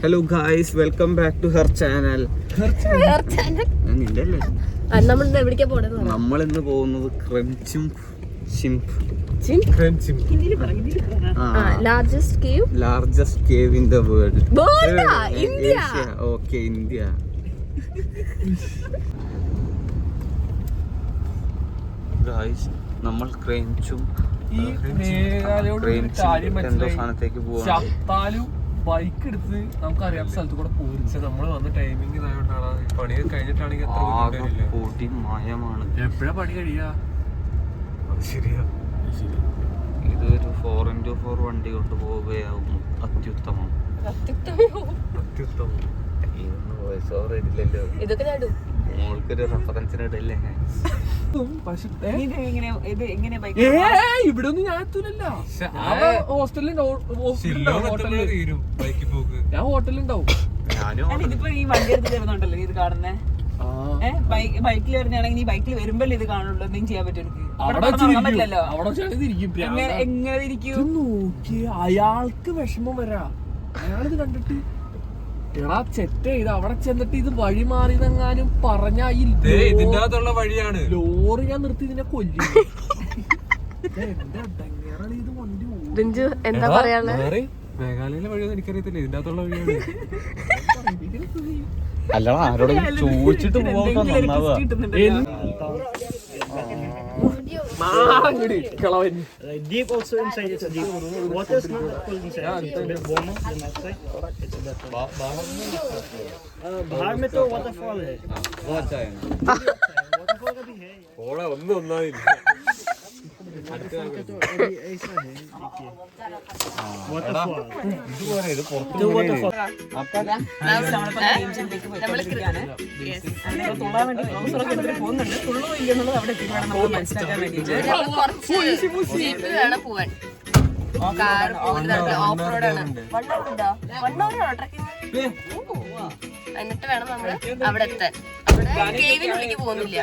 Hello guys welcome back to her channel നമ്മൾ ഇന്ന് പോകുന്നത് ക്രഞ്ചും largest cave in the world okay India. Guys നമ്മൾ കാര്യം എന്തോ സ്ഥാനത്തേക്ക് പോവാണ്. ബൈക്ക് എടുത്ത് നമുക്ക് അറിയാത്ത സ്ഥലത്ത് കൂടെ പോരും. നമ്മൾ വന്ന ടൈമിംഗ് ഇതായോണ്ടാണ് പണി കഴിഞ്ഞിട്ടാണെങ്കിൽ എത്ര മയമാണ്. എപ്പോഴാ പണി കഴിയാ? അത് ശരിയാ. ഇതൊരു ഫോർ ഇന്റു ഫോർ വണ്ടി കൊണ്ട് പോവുകയാവും. അത്യുത്തമം. അത്യുത്തമം. ഇതൊന്നും വോയിസ് ഓവർ ഇല്ലല്ലോ ഇതൊക്കെ മോൾക്കൊരു റെഫറൻസിന് ഇടല്ലേ ഞാൻ പക്ഷെ ഏ? ഏ, ഇവിടെ ഒന്നും ഞാൻ എത്തൂലല്ല. ഹോസ്റ്റലിൽ ഞാൻ ഹോട്ടലുണ്ടാവും ബൈക്കിൽ വരുന്നതാണെങ്കിൽ ഈ ബൈക്കിൽ വരുമ്പല്ലേ ഇത് കാണുള്ളൂ എന്തെങ്കിലും ചെയ്യാൻ പറ്റും എനിക്ക്. അവിടെ ഇവിടെ തുടങ്ങാൻ വെച്ചിരിക്കും. പറ്റില്ലല്ലോ അവിടെ വെച്ചാണ് എങ്ങനെ എങ്ങനെ ഇരിക്കും? നോക്കി അയാൾക്ക് വിഷമം വരാ. അയാളിത് കണ്ടിട്ട് എടാ ചെറ്റ് ഇത് അവിടെ ചെന്നിട്ട് ഇത് വഴി മാറിയതെങ്ങാനും പറഞ്ഞ ഈ ദേ, ഇതിന്റെ അകത്തുള്ള വഴിയാണ്. ലോറി ഞാൻ നിർത്തി ഇതിനെ കൊല്ലും. ഓടുന്നത്. എന്താ വേറെ മേഘാലയയിലെ വഴിയൊന്നും എനിക്കറിയത്തില്ല. ഇതിന്റെ അകത്തുള്ള വഴിയാണ് അല്ലടാ ആരോടെങ്കിലും ചോദിച്ചിട്ട് പോകാൻ നന്നാവുക. Uh, deep also inside, it's deep. Water is not that cold inside. It's a bit warmer than outside. It's a bit warmer. बाहर में तो वाटरफॉल है बहुत अच्छा है वाटरफॉल का भी है थोड़ा waterfall the waterfall അങ്ങനെ തുള്ളാൻ തുള്ളോ വേണം നമ്മൾ എന്നിട്ട് വേണം നമ്മൾ അവിടെ എത്താൻ അവിടെ കേവിനുള്ളിലേക്ക് പോകുന്നില്ല.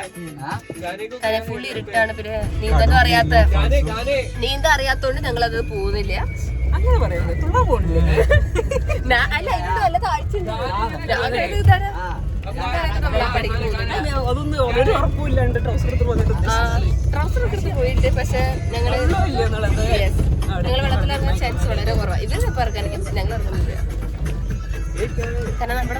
കാരണം ഫുള്ളി ഇരുട്ടാണ്. പിന്നെ നീന്താനും അറിയാത്ത നീന്താൻ അറിയാത്തോണ്ട് ഞങ്ങൾ അത് പോകുന്നില്ല. അങ്ങനെ പറയുന്നത്. തുള്ളാൻ പോകുന്നില്ല. അല്ല ഇതിന് നല്ല താഴ്ച അതൊന്നും ഒരു ഉറപ്പില്ലാണ്ട് ട്രൗസർ എടുത്ത് പോന്നിട്ട് ട്രൗസർ ഒക്കെ പോയിട്ട് പക്ഷെ ഞങ്ങൾ. ഞങ്ങൾ വെള്ളത്തിലിറങ്ങാൻ ചാൻസ് വളരെ കുറവാണ് ഇവർ ഇപ്പൊ ഇറങ്ങാനിരിക്കും ഞങ്ങൾ ഇറങ്ങുന്നില്ല കാരണം നമ്മുടെ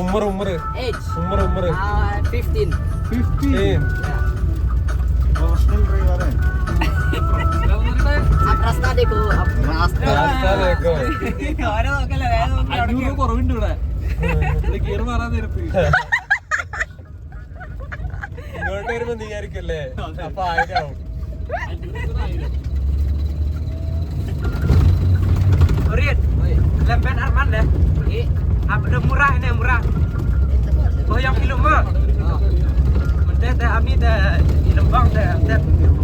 ഉമ്മർ ഉമ്മർ. ഉമ്മർ ഉമ്മർ. ഫിഫ്റ്റീൻ ഫിഫ്റ്റീൻ കുറവുണ്ട് ഇവിടെ. ഗിയർ മാറാൻ നേരത്ത്. ഇങ്ങോട്ട് വരുമ്പോ നീ ആയിരിക്കും അല്ലേ അപ്പൊ ആയിരം armée de, de, de bandes d'automobiles.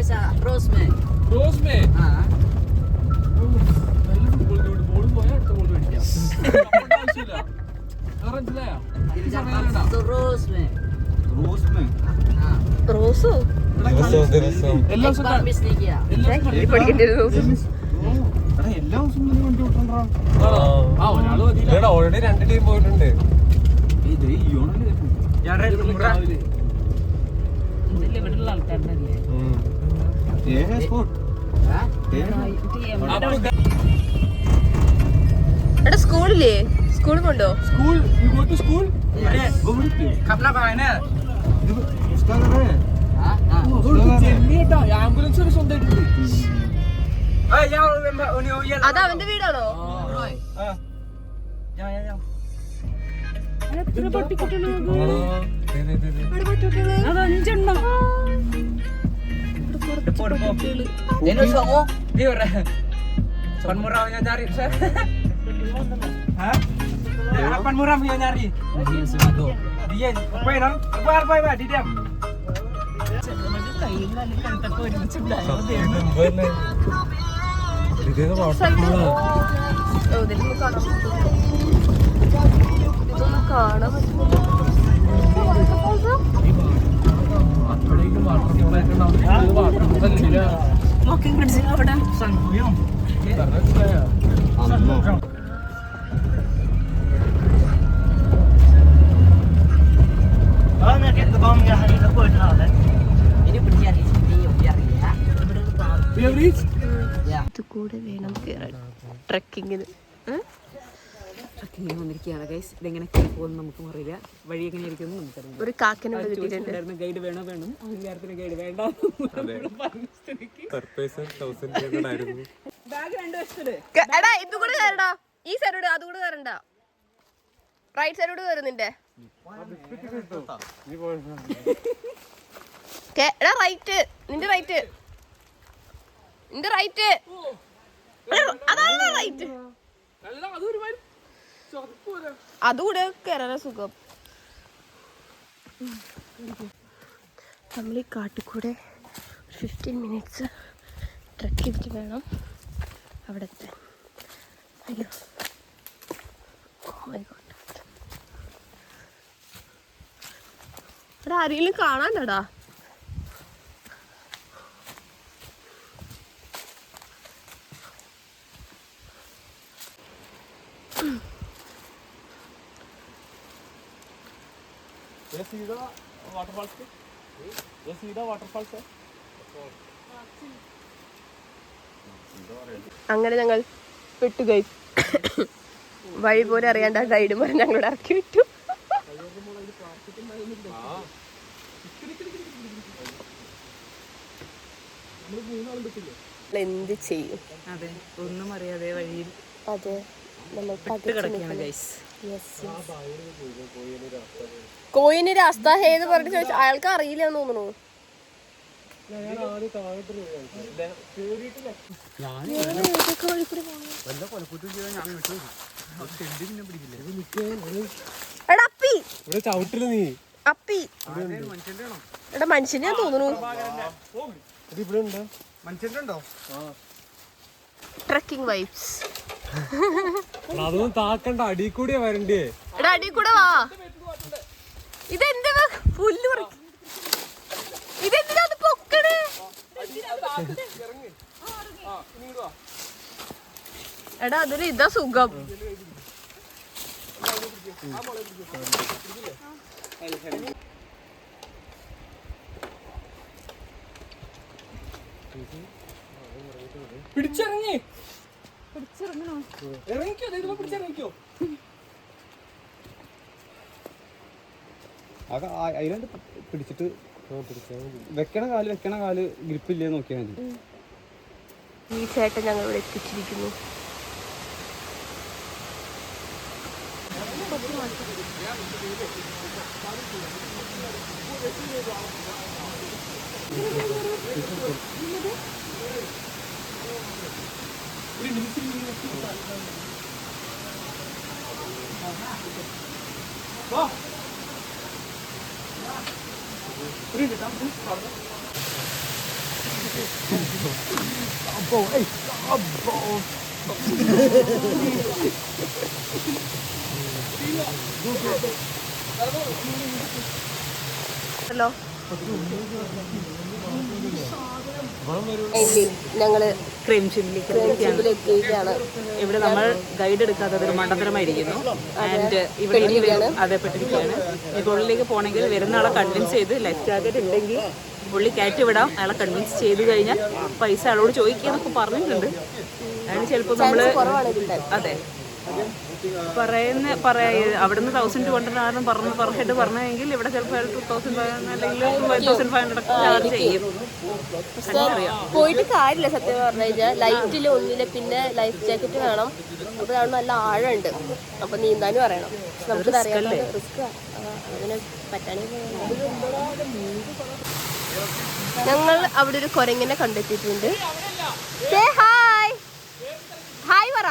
esa റോസ്മേ. റോസ്മേ? ആ. നല്ല ഫുട്ബോൾ ഗ്രൗണ്ട് ബോൾ പോയാൽ അടുത്ത ബോൾ മേടിക്കാം. ആവശ്യമില്ല. വേറെ മനസ്സിലായോ റോസ്മേ. റോസ്മേ? റോസോ? എല്ലാ ദിവസവും വണ്ടി ഓട്ടണ്ടാ? ആ. ഒരാൾ മതിയില്ല. ഓൾറെഡി രണ്ട് ടീം പോയിട്ടുണ്ട്. ഇത് ഈ യോണല്ലേ ഞാൻ ഇവിടെ ഉള്ള ആൾക്കാരുടെ Yeah, it's good. എടാ സ്കൂളില്ലേ സ്കൂൾ കൊണ്ടോ school you go to school കപ്ല പറയണേ. ആംബുലൻസ് ഒരു സ്വന്തമായിട്ടുണ്ട് അത് അവന്റെ വീടാണോ? എത്ര പട്ടിക്കുട്ടികൾ അതഞ്ചെണ്ണം Depo depo. Ini semua. Dia orang. Pan murah yang cari saya. Hah? Ya, pan murah yang nyari. Dia, apa ya? Apa apa apa di diam. ഓ, ഇതിലൊന്നും കാണാൻ പറ്റുന്നില്ല. Inne på അവിടെ. halv. ഇത് കൂടെ വേണം കയറാൻ ട്രക്കിങ്ങിന് ട്രക്കിങ്ങിന് വന്നിരിക്കുകയാണ് ഗൈസ് ഇതെങ്ങനെ കയറി പോകുമെന്ന് നമുക്കും അറിയില്ല. വഴി എങ്ങനെ ഇരിക്കുന്നു നമുക്കറിയാം ഒരു കാക്കനെ വിളിച്ചിട്ടുണ്ടായിരുന്നു ഗൈഡ് വേണോ? വേണം. അഹങ്കാരത്തിന് ഗൈഡ് വേണ്ട. ഈ സൈഡോട് അതുകൂടെ കയറണ്ട റൈറ്റ് സൈഡോട് കയറുന്നിന്റെ കേ- എടാ റൈറ്റ് നിന്റെ റൈറ്റ് നിന്റെ റൈറ്റ് അതാണ് റൈറ്റ് പോലെ അതുകൂടെ കയറാനാ സുഖം. നമ്മൾ ഈ കാട്ടിക്കൂടെ ഫിഫ്റ്റീൻ മിനിറ്റ്സ് ട്രക്ക് ചെയ്തിട്ട് വേണം അവിടെ എത്താൻ അയ്യോ. Oh ആരെങ്കിലും കാണാനടാ ये सीधा वाटरफॉल्स पे ये सीधा वाटरफॉल्स है അങ്ങനെ ഞങ്ങൾ പെട്ടുകൈ വഴി പോലെ അറിയാണ്ട് ആ ഗൈഡുമാരെ ഞങ്ങളോട് ഇറക്കി വിട്ടു എന്ത് ചെയ്യും അതെ ഒന്നും അറിയാതെ വഴിയിൽ അതെ നമ്മൾ പെട്ട് കിടക്കുകയാണ് ഗൈസ് കോയിന് രാസ്ത ഏത് പറഞ്ഞിട്ട് ചോദിച്ചു അയാൾക്ക് അറിയില്ല എന്ന് തോന്നുന്നു. എടാ അപ്പി. ഇവിടെ ചവിട്ടില്ല നീ അപ്പി. എടാ മനുഷ്യനെ തോന്നുന്നു. ട്രക്കിംഗ് വൈബ്സ് അതൊന്നും താക്കണ്ട. അടി കൂടിയാ വരണ്ടേ. എടാ അടി കൂടെ വാ. ഇതെന്താ പുല്ല് പറിക്ക് ഇതെന്തിനാ അത് പൊക്കണേ? എടാ അതിന് ഇതാ സുഖം. പിടിച്ചിറങ്ങി. ഇറങ്ങിക്കോ ദൈവം പിടിച്ചിറങ്ങിക്കോ അതിലാണ്ട് പിടിച്ചിട്ട് വെക്കണ കാൽ വെക്കണ കാൽ ഗ്രിപ്പില്ലേ നോക്കിയാൽ മതി. ഈ ചേട്ടൻ ഞങ്ങൾ ഇവിടെ എത്തിച്ചിരിക്കുന്നു. Ba? Pwede na tayo, pwede Kabo, eh! Kabo! Hello? Hello? ഞങ്ങൾ ക്രീം ചില്ലിലേക്ക് എത്തിയിരിക്കുകയാണ് ഇവിടെ നമ്മൾ ഗൈഡ് എടുക്കാതെ അതൊരു മണ്ടത്തരമായിരിക്കുന്നു. ആൻഡ് ഇവിടെ ഇനി വരും. അതെ പെട്ടിരിക്കുകയാണ് ഇപ്പോൾ ഉള്ളിലേക്ക് പോകണമെങ്കിൽ വരുന്ന ആളെ കൺവിൻസ് ചെയ്ത് ലൈഫ് ജാക്കറ്റ് ഉണ്ടെങ്കിൽ പുള്ളി കയറ്റി വിടാം. അയാളെ കൺവിൻസ് ചെയ്ത് കഴിഞ്ഞാൽ പൈസ അയാളോട് ചോദിക്കുക എന്നൊക്കെ പറഞ്ഞിട്ടുണ്ട് അതിന് ചിലപ്പോൾ നമ്മൾ കുറവാണ് അതെ. പറയുന്ന പറയാ അവിടുന്ന് തൗസൻഡ് ടു ഹൺഡ്രഡ് ആണെന്ന് പറഞ്ഞു പെർ ഹെഡ് പറഞ്ഞെങ്കിൽ ഇവിടെ ചിലപ്പോൾ ടു തൗസൻഡ് ഫൈവ് അല്ലെങ്കിൽ five thousand five hundred charge ചെയ്യും. പോയിട്ട് കാര്യമില്ല സത്യം പറഞ്ഞു കഴിഞ്ഞാൽ ലൈറ്റിൽ ഒന്നില്ല പിന്നെ ലൈഫ് ജാക്കറ്റ് വേണം. അപ്പൊ അവിടെ നല്ല ആഴമുണ്ട്. അപ്പൊ നീന്താനും അറിയണം നമുക്ക് അറിയാം റിസ്ക് അങ്ങനെ പറ്റാണെങ്കിൽ ഞങ്ങൾ അവിടെ ഒരു കുരങ്ങിനെ കണ്ടെത്തിയിട്ടുണ്ട്. ഹായ് ഹായ് പറ.